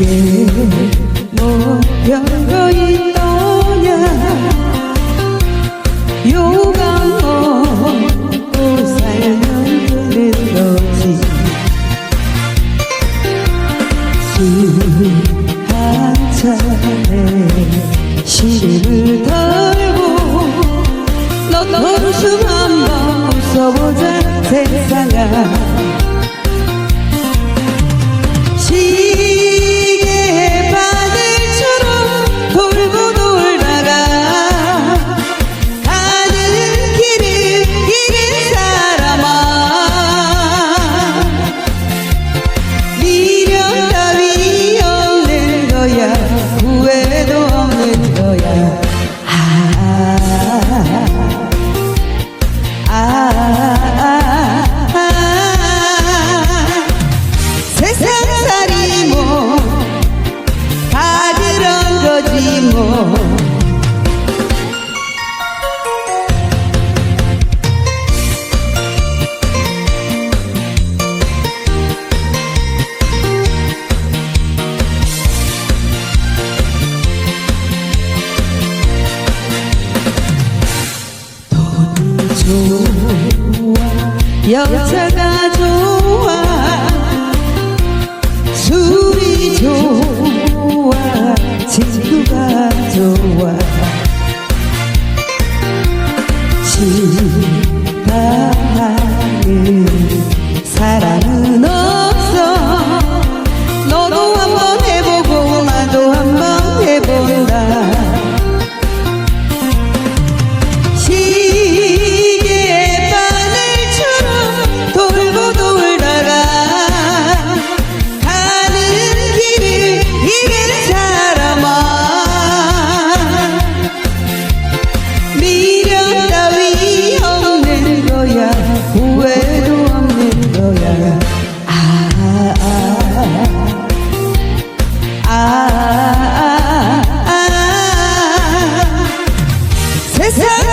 사는 게뭐 별거 있더냐 요강 먹고 살면 되는 거지 술한 잔에 시름을 덜고 너도 숨 한번 웃어보자 세상아 여자가 좋아 to the. 아, 아, 아, 아.